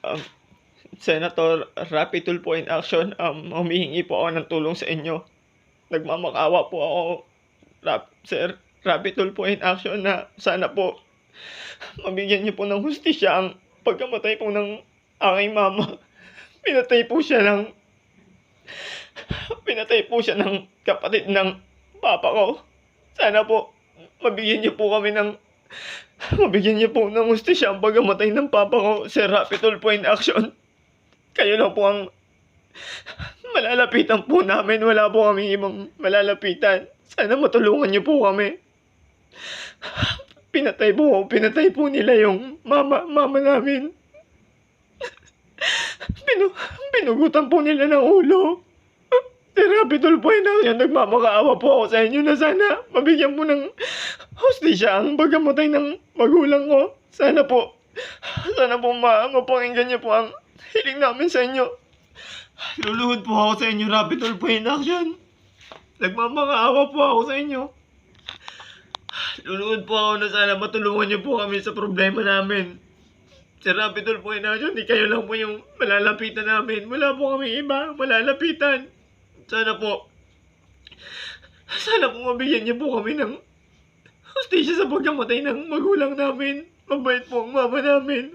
Um, Senator Rapi Tulfo in action, um, humihingi po ako ng tulong sa inyo. Nagmamakaawa po ako, Rap, Sir Rapi Tulfo in action na sana po mabigyan niyo po ng hustisya ang pagkamatay po ng aking mama. Pinatay po siya ng pinatay po siya ng kapatid ng papa ko. Sana po mabigyan niyo po kami ng mabigyan niyo po ng hustisya ang pagkamatay ng papa ko, Sir Rapi Tulfo in action. Kayo lang po ang malalapitan po namin. Wala po kami ibang malalapitan. Sana matulungan niyo po kami. Pinatay po, pinatay po nila yung mama, mama namin. Pinu, pinugutan po nila ng ulo. Therapy po na yan. Nagmamakaawa po ako sa inyo na sana mabigyan po ng hostisya ang pagkamatay ng magulang ko. Sana po, sana po ma, mapakinggan niyo po ang hiling namin sa inyo. Luluhod po ako sa inyo, Rapid po in action. Nagmamakaawa po ako sa inyo. Luluhod po ako na sana matulungan niyo po kami sa problema namin. Si Rapid po in action, di kayo lang po yung malalapitan namin. Wala po kami iba, malalapitan. Sana po, sana po mabigyan niyo po kami ng hostisya sa pagkamatay ng magulang namin. Mabait po ang mama namin.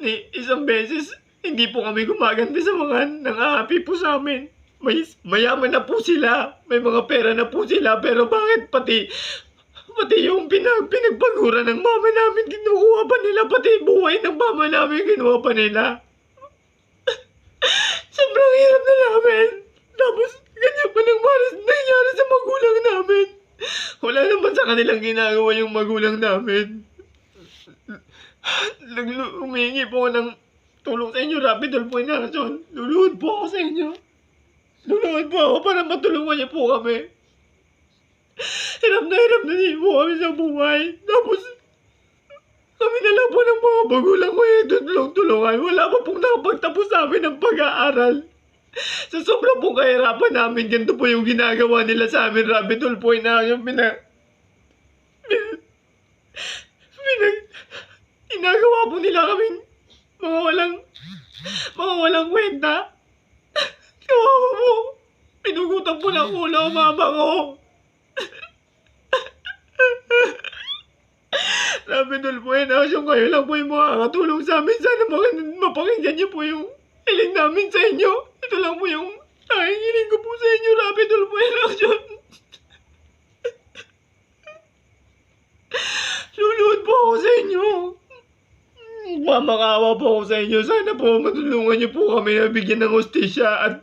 Ni isang beses, hindi po kami gumaganti sa mga nangahapi po sa amin. May, mayaman na po sila. May mga pera na po sila. Pero bakit pati pati yung pinag, pinagpagura ng mama namin, kinukuha pa nila. Pati buhay ng mama namin, kinuha pa nila. Sobrang hirap na namin. Tapos, ganyan pa nang maras nangyari sa magulang namin. Wala naman sa kanilang ginagawa yung magulang namin. Naglu- Humingi po ng tulong sa inyo, Rapid Tulfo in Action. Luluhod po ako sa inyo. Luluhod po ako para matulungan niyo po kami. Hirap na hirap na din po kami sa buhay. Tapos, kami na lang po ng mga magulang ko yung tutulong-tulungan. Wala pa pong nakapagtapos sa amin ng pag-aaral. Sa sobrang pong kahirapan namin, ganito po yung ginagawa nila sa amin, Rapid Tulfo in Action. Pina... Pinag... Ginagawa po nila kaming mga walang... Mga walang kwenta. Kawawa po. Pinugutan po ng ulo mama ko. Sabi dul po yun, asyong kayo lang po yung makakatulong sa amin. Sana mapakinggan niyo po yung hiling namin sa inyo. Ito lang po yung tanging hiling ko po sa inyo. Rapi dul po yun, aksyon. Luluhod po ako sa inyo. Mamakawa po ako sa inyo. Sana po matulungan niyo po kami na bigyan ng hostisya at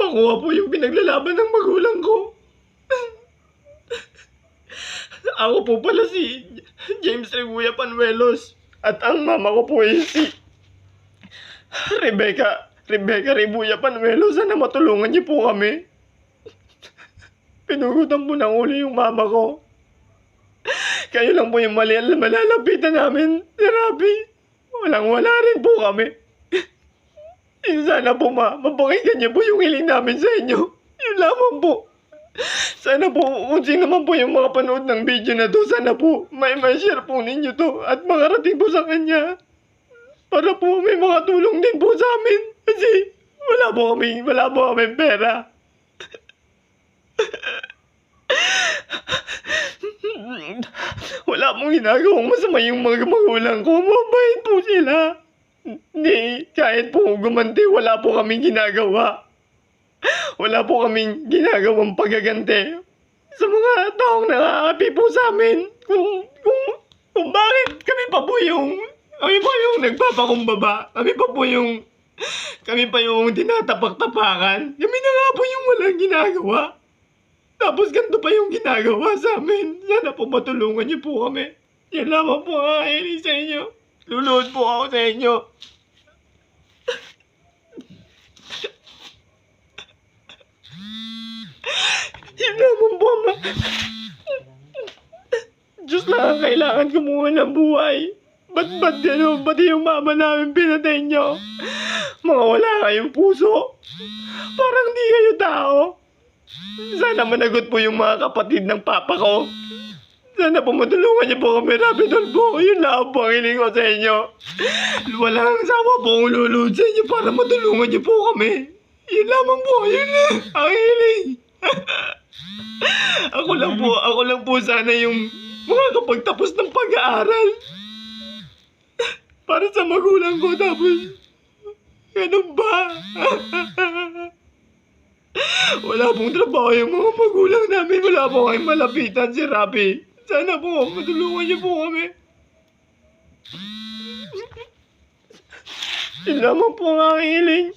makuha po yung pinaglalaban ng magulang ko. Ako po pala si James Reguya Panuelos at ang mama ko po ay si Rebecca Rebecca Rebuya Panuelos. Sana matulungan niyo po kami. Pinugutan po ng ulo yung mama ko. Kayo lang po yung mali malalapitan namin, Rabi. Walang wala rin po kami. Sana po ma, mapakinggan niyo po yung hiling namin sa inyo. Yun lamang po. Sana po, kung sino man po yung makapanood ng video na to, sana po, may may share po ninyo to at makarating po sa kanya. Para po may mga tulong din po sa amin. Kasi wala po kami, wala po kami pera. Wala pong ginagawang masama yung mga magulang ko. Mabait po sila. Hindi, kahit po gumanti, wala po kaming ginagawa. Wala po kaming ginagawang pagaganti sa mga taong nakakapi po sa amin. Kung, kung, kung bakit kami pa po yung, kami pa yung nagpapakumbaba. Kami pa po yung, kami pa yung tinatapak-tapakan. Kami na nga po yung walang ginagawa. Tapos ganito pa yung ginagawa sa amin. Sana po matulungan niyo po kami. Yan lamang po ang akin sa inyo. Luluhod po ako sa inyo. Yan lamang po, ma. Diyos lang ang kailangan kumuha ng buhay. Ba't ba't ano, ba't yung mama namin pinatay niyo? Mga wala kayong puso. Parang di kayo tao. Sana managot po yung mga kapatid ng papa ko. Sana po matulungan niyo po kami, Rapi Tulfo. Yun lang po ang hiling ko sa inyo. Walang sawa po akong lulod sa inyo para matulungan niyo po kami. Yun lamang po, yun lang ang hiling. ako lang po, ako lang po sana yung makakapagtapos ng pag-aaral. Para sa magulang ko, tapos, ganun ba? Wala pong trabaho yung mga magulang namin. Wala po kayong malapitan si Rapi. Sana po, matulungan niyo po kami. Yun lamang po ang aking hiling.